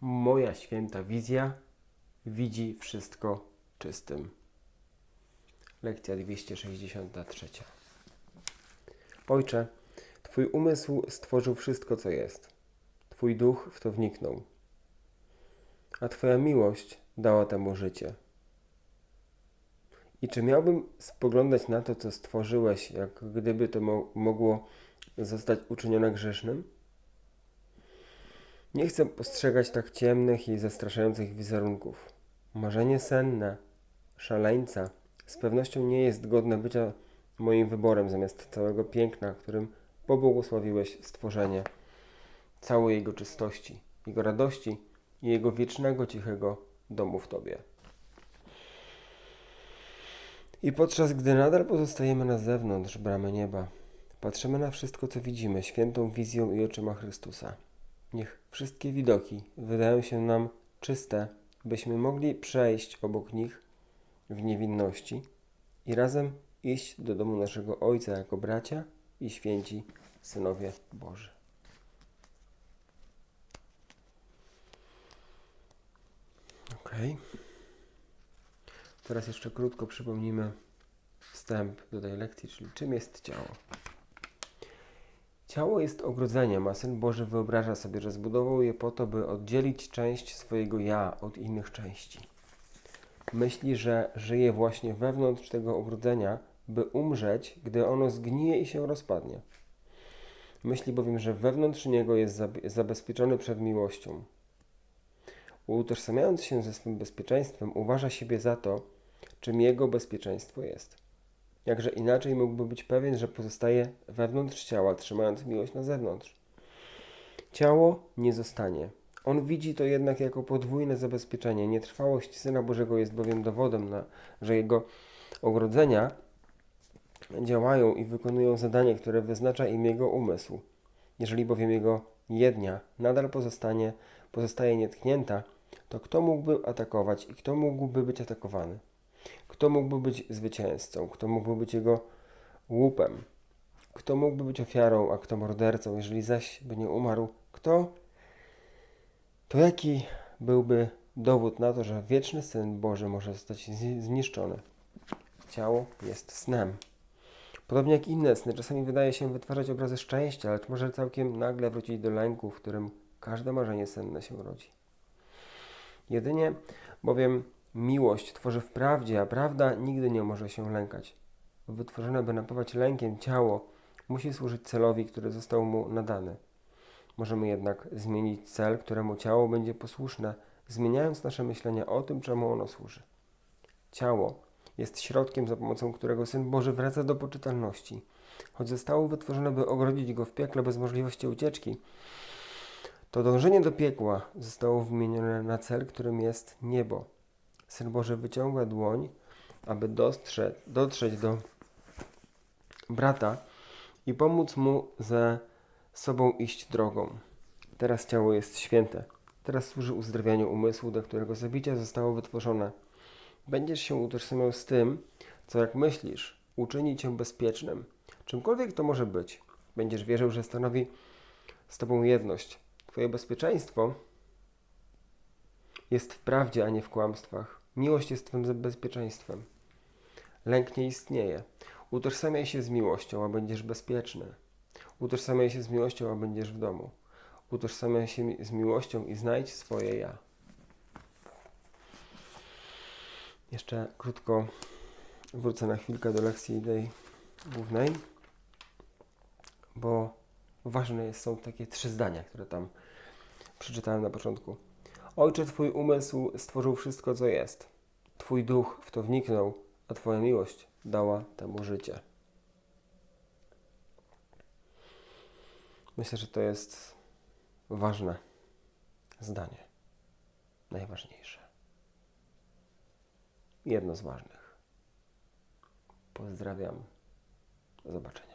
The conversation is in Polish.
Moja święta wizja widzi wszystko czystym. Lekcja 263. Ojcze, Twój umysł stworzył wszystko, co jest. Twój duch w to wniknął, a Twoja miłość dała temu życie. I czy miałbym spoglądać na to, co stworzyłeś, jak gdyby to mo- mogło zostać uczynione grzesznym? Nie chcę postrzegać tak ciemnych i zastraszających wizerunków. Marzenie senne, szaleńca, z pewnością nie jest godne bycia moim wyborem zamiast całego piękna, którym pobłogosławiłeś stworzenie, całej jego czystości, jego radości i jego wiecznego, cichego domu w Tobie. I podczas gdy nadal pozostajemy na zewnątrz bramy nieba, patrzymy na wszystko, co widzimy, świętą wizją i oczyma Chrystusa. Niech wszystkie widoki wydają się nam czyste, byśmy mogli przejść obok nich w niewinności i razem iść do domu naszego Ojca jako bracia i święci synowie Boży. Ok. Teraz jeszcze krótko przypomnimy wstęp do tej lekcji, czyli czym jest ciało. Ciało jest ogrodzeniem, a Syn Boży wyobraża sobie, że zbudował je po to, by oddzielić część swojego ja od innych części. Myśli, że żyje właśnie wewnątrz tego ogrodzenia, by umrzeć, gdy ono zgnije i się rozpadnie. Myśli bowiem, że wewnątrz niego jest zab- zabezpieczony przed miłością. Utożsamiając się ze swym bezpieczeństwem, uważa siebie za to, czym jego bezpieczeństwo jest. Jakże inaczej mógłby być pewien, że pozostaje wewnątrz ciała, trzymając miłość na zewnątrz. Ciało nie zostanie. On widzi to jednak jako podwójne zabezpieczenie. Nietrwałość Syna Bożego jest bowiem dowodem na, że jego ogrodzenia działają i wykonują zadanie, które wyznacza im jego umysł. Jeżeli bowiem jego jednia nadal pozostanie, pozostaje nietknięta, to kto mógłby atakować i kto mógłby być atakowany? Kto mógłby być zwycięzcą? Kto mógłby być jego łupem? Kto mógłby być ofiarą, a kto mordercą? Jeżeli zaś by nie umarł, kto? To jaki byłby dowód na to, że wieczny Syn Boży może zostać zniszczony? Ciało jest snem. Podobnie jak inne sny, czasami wydaje się wytwarzać obrazy szczęścia, lecz może całkiem nagle wrócić do lęku, w którym każde marzenie senne się rodzi. Jedynie bowiem miłość tworzy wprawdzie, a prawda nigdy nie może się lękać. Wytworzone, by napawać lękiem ciało, musi służyć celowi, który został mu nadany. Możemy jednak zmienić cel, któremu ciało będzie posłuszne, zmieniając nasze myślenie o tym, czemu ono służy. Ciało jest środkiem, za pomocą którego Syn Boży wraca do poczytalności. Choć zostało wytworzone, by ogrodzić go w piekle bez możliwości ucieczki, to dążenie do piekła zostało wymienione na cel, którym jest niebo. Syn Boży wyciąga dłoń, aby dostrzec, dotrzeć do brata i pomóc mu ze sobą iść drogą. Teraz ciało jest święte. Teraz służy uzdrawianiu umysłu, do którego zabicia zostało wytworzone. Będziesz się utożsamiał z tym, co jak myślisz, uczyni cię bezpiecznym. Czymkolwiek to może być. Będziesz wierzył, że stanowi z tobą jedność. Twoje bezpieczeństwo jest w prawdzie, a nie w kłamstwach. Miłość jest twym bezpieczeństwem. Lęk nie istnieje. Utożsamiaj się z miłością, a będziesz bezpieczny. Utożsamiaj się z miłością, a będziesz w domu. Utożsamiaj się z miłością i znajdź swoje ja. Jeszcze krótko wrócę na chwilkę do lekcji tej głównej, bo ważne są takie trzy zdania, które tam przeczytałem na początku. Ojcze, Twój umysł stworzył wszystko, co jest. Twój duch w to wniknął, a Twoja miłość dała temu życie. Myślę, że to jest ważne zdanie. Najważniejsze. Jedno z ważnych. Pozdrawiam. Do zobaczenia.